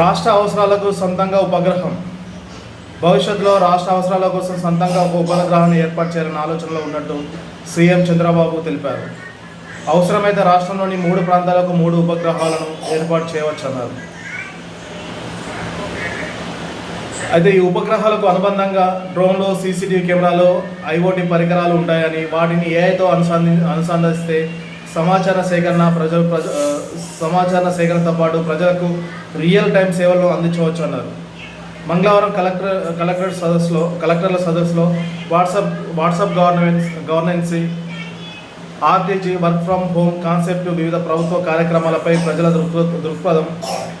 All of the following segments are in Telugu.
రాష్ట్ర అవసరాలకు సొంతంగా ఉపగ్రహం. భవిష్యత్తులో రాష్ట్ర అవసరాల కోసం సొంతంగా ఒక ఉపగ్రహాన్ని ఏర్పాటు చేయాలని ఆలోచనలో ఉన్నట్టు సీఎం చంద్రబాబు తెలిపారు. అవసరమైతే రాష్ట్రంలోని మూడు ప్రాంతాలకు మూడు ఉపగ్రహాలను ఏర్పాటు చేయవచ్చన్నారు. అయితే ఈ ఉపగ్రహాలకు అనుబంధంగా డ్రోన్లు సీసీటీవీ కెమెరాలు ఐఓటీ పరికరాలు ఉంటాయని వాటిని ఏఐతో అనుసంధి అనుసంధిస్తే సమాచార సేకరణ ప్రజలు ప్రజ సమాచార సేకరణతో పాటు ప్రజలకు రియల్ టైం సేవలను అందించవచ్చు అన్నారు. మంగళవారం కలెక్టర్ కలెక్టర్ సదస్సులో కలెక్టర్ల సదస్సులో WhatsApp WhatsApp government governance RTG work from home concept వివిధ ప్రభుత్వ కార్యక్రమాలపై ప్రజల దృక్ప దృక్పథం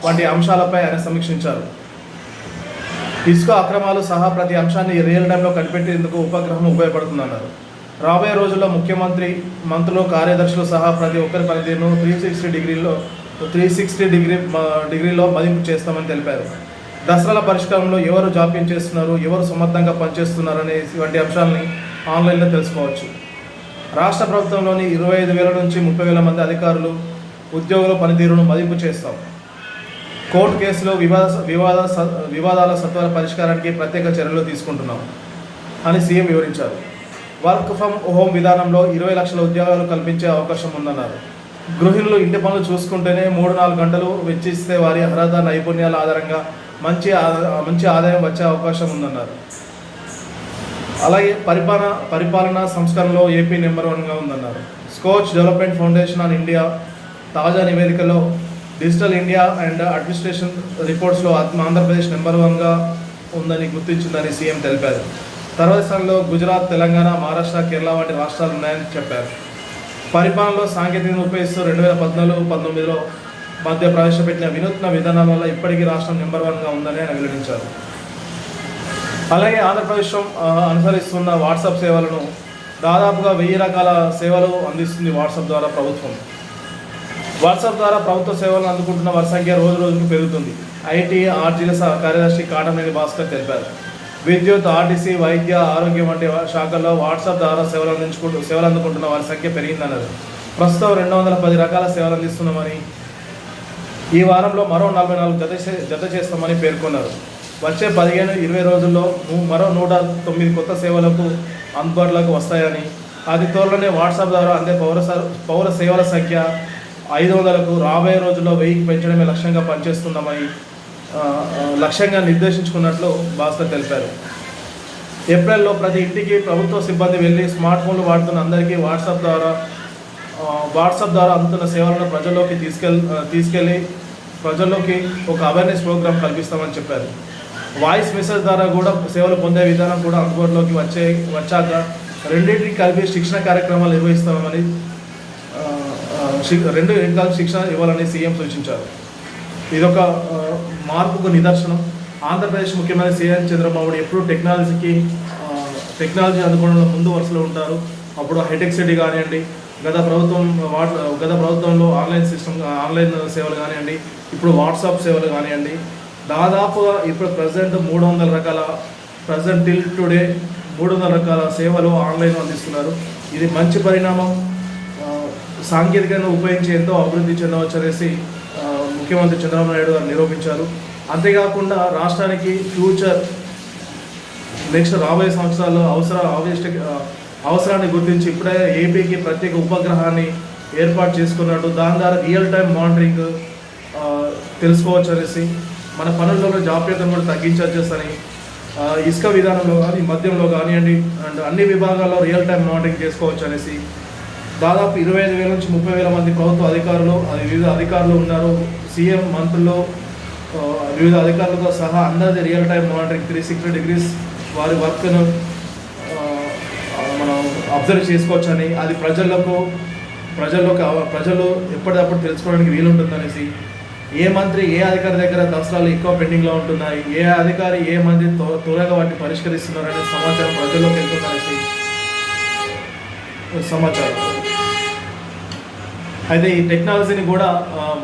వంటి అంశాలపై ఆయన సమీక్షించారు. ఇసుక అక్రమాలు సహా ప్రతి అంశాన్ని రియల్ టైంలో కనిపెట్టేందుకు ఉపగ్రహం ఉపయోగపడుతుందన్నారు. రాబోయే రోజుల్లో ముఖ్యమంత్రి మంత్రులు కార్యదర్శులు సహా ప్రతి ఒక్కరి పనితీరును త్రీ సిక్స్టీ డిగ్రీలో త్రీ సిక్స్టీ డిగ్రీ డిగ్రీలో మదింపు చేస్తామని తెలిపారు. దసరాల పరిష్కారంలో ఎవరు జాప్యం చేస్తున్నారు ఎవరు సమర్థంగా పనిచేస్తున్నారు అనే వంటి అంశాలని ఆన్లైన్లో తెలుసుకోవచ్చు. రాష్ట్ర ప్రభుత్వంలోని ఇరవై ఐదు వేల నుంచి ముప్పై వేల మంది అధికారులు ఉద్యోగుల పనితీరును మదింపు చేస్తాం. కోర్టు కేసులో వివాద వివాద వివాదాల సత్వర పరిష్కారానికి ప్రత్యేక చర్యలు తీసుకుంటున్నాం అని సీఎం వివరించారు. వర్క్ ఫ్రమ్ హోమ్ విధానంలో ఇరవై లక్షల ఉద్యోగాలు కల్పించే అవకాశం ఉందన్నారు. గృహిణులు ఇంటి పనులు చూసుకుంటేనే మూడు నాలుగు గంటలు వెచ్చిస్తే వారి అర్హత నైపుణ్యాల ఆధారంగా మంచి మంచి ఆదాయం వచ్చే అవకాశం ఉందన్నారు. అలాగే పరిపాలన పరిపాలన సంస్కరణలో ఏపీ నెంబర్ వన్గా ఉందన్నారు. Skoch development foundation on India తాజా నివేదికలో డిజిటల్ ఇండియా అండ్ అడ్మినిస్ట్రేషన్ రిపోర్ట్స్లో ఆంధ్రప్రదేశ్ నెంబర్ వన్గా ఉందని గుర్తించిందని సీఎం తెలిపారు. తర్వాత స్థానంలో గుజరాత్ తెలంగాణ మహారాష్ట్ర కేరళ వంటి రాష్ట్రాలు ఉన్నాయని చెప్పారు. పరిపాలనలో సాంకేతికతను ఉపయోగిస్తూ రెండు వేల పద్నాలుగు పంతొమ్మిదిలో మధ్య ప్రవేశపెట్టిన వినూత్న విధానాల వల్ల ఇప్పటికీ రాష్ట్రం నెంబర్ వన్గా ఉందని ఆయన వెల్లడించారు. అలాగే ఆంధ్రప్రదేశ్ అనుసరిస్తున్న వాట్సాప్ సేవలను దాదాపుగా వెయ్యి రకాల సేవలు అందిస్తుంది వాట్సాప్ ద్వారా ప్రభుత్వం. వాట్సాప్ ద్వారా ప్రభుత్వ సేవలను అందుకుంటున్న వారి సంఖ్య రోజు రోజుకు పెరుగుతుంది. ఐటీ ఆర్జీల సహ కార్యదర్శి కాటమనేని భాస్కర్ తెలిపారు. విద్యుత్ ఆర్టీసీ వైద్య ఆరోగ్యం వంటి శాఖల్లో వాట్సాప్ ద్వారా సేవలు అందించుకుంటూ సేవలు అందుకుంటున్న వారి సంఖ్య పెరిగిందన్నారు. ప్రస్తుతం రెండు వందల పది రకాల సేవలు అందిస్తున్నామని ఈ వారంలో మరో నలభై నాలుగు జత చే- జత చేస్తామని పేర్కొన్నారు. వచ్చే పదిహేను ఇరవై రోజుల్లో మరో నూట తొమ్మిది కొత్త సేవలకు అందుబాటులోకి వస్తాయని అది త్వరలోనే వాట్సాప్ ద్వారా అందే పౌర స- పౌర సేవల సంఖ్య ఐదు వందలకు రాబోయే రోజుల్లో వెయ్యికి పెంచడమే లక్ష్యంగా పనిచేస్తున్నామని లక్ష్యంగా నిర్దేశించుకున్నట్లు భాస్కర్ తెలిపారు. ఏప్రిల్లో ప్రతి ఇంటికి ప్రభుత్వ సిబ్బంది వెళ్ళి స్మార్ట్ ఫోన్లు వాడుతున్న అందరికీ వాట్సాప్ ద్వారా వాట్సాప్ ద్వారా అందుతున్న సేవలను ప్రజల్లోకి తీసుకెళ్ తీసుకెళ్ళి ప్రజల్లోకి ఒక అవేర్నెస్ ప్రోగ్రామ్ కల్పిస్తామని చెప్పారు. వాయిస్ మెసేజ్ ద్వారా కూడా సేవలు పొందే విధానం కూడా అందుబాటులోకి వచ్చే వచ్చాక రెండింటికి కలిపి శిక్షణ కార్యక్రమాలు నిర్వహిస్తామని రెండు రకాల శిక్షణ ఇవ్వాలని సీఎం సూచించారు. ఇదొక మార్పుకు నిదర్శనం. ఆంధ్రప్రదేశ్ ముఖ్యమంత్రి సీఎం చంద్రబాబు నాయుడు ఎప్పుడు టెక్నాలజీకి టెక్నాలజీ అందుకోవడంలో ముందు వరుసలో ఉంటారు. అప్పుడు హైటెక్ సిటీ కానివ్వండి గత ప్రభుత్వం వాట్ గత ప్రభుత్వంలో ఆన్లైన్ సిస్టమ్ ఆన్లైన్ సేవలు కానివ్వండి ఇప్పుడు వాట్సాప్ సేవలు కానివ్వండి దాదాపుగా ఇప్పుడు ప్రజెంట్ మూడు వందల రకాల ప్రజెంట్ టిల్ టుడే మూడు వందల రకాల సేవలు ఆన్లైన్ అందిస్తున్నారు. ఇది మంచి పరిణామం. ఆ, సాంకేతికంగా ఉపయోగించి ఎంతో అభివృద్ధి చెందవచ్చు అనేసి ముఖ్యమంత్రి చంద్రబాబు నాయుడు గారు నిరూపించారు. అంతేకాకుండా రాష్ట్రానికి ఫ్యూచర్ నెక్స్ట్ రాబోయే సంవత్సరాల్లో అవసర ఆవశ్యక అవసరాన్ని గుర్తించి ఇప్పుడే ఏపీకి ప్రత్యేక ఉపగ్రహాన్ని ఏర్పాటు చేసుకున్నట్టు దాని ద్వారా రియల్ టైం మానిటరింగ్ తెలుసుకోవచ్చు అనేసి మన పనుల్లో జాప్యతను కూడా తగ్గించవచ్చని ఇసుక విధానంలో కానీ మద్యంలో కానివ్వండి అండ్ అన్ని విభాగాల్లో రియల్ టైం మానిటరింగ్ చేసుకోవచ్చు అనేసి దాదాపు ఇరవై ఐదు వేల నుంచి ముప్పై వేల మంది ప్రభుత్వ అధికారులు అది వివిధ అధికారులు ఉన్నారు. సీఎం మంత్రులు వివిధ అధికారులతో సహా అందరిది real time monitoring three sixty degrees వారి వర్క్ను మనం అబ్జర్వ్ చేసుకోవచ్చని అది ప్రజలకు ప్రజల్లోకి ప్రజలు ఎప్పటికప్పుడు తెలుసుకోవడానికి వీలుంటుందనేసి ఏ మంత్రి ఏ అధికారి దగ్గర దసరాలు ఎక్కువ పెండింగ్లో ఉంటున్నాయి ఏ అధికారి ఏ మంది త్వరగా వాటిని పరిష్కరిస్తున్నారనే సమాచారం ప్రజల్లోకి వెళ్తుందనేసి సమాచారం. అయితే ఈ టెక్నాలజీని కూడా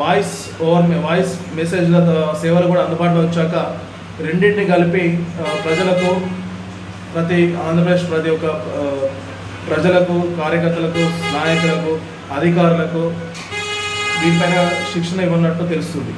వాయిస్ ఓవర్ వాయిస్ మెసేజ్ల సేవలు కూడా అందుబాటులో వచ్చాక రెండింటిని కలిపి ప్రజలకు ప్రతి ఆంధ్రప్రదేశ్ ప్రతి ఒక్క ప్రజలకు కార్యకర్తలకు నాయకులకు అధికారులకు దీనిపైన శిక్షణ ఇవ్వనట్టు తెలుస్తుంది.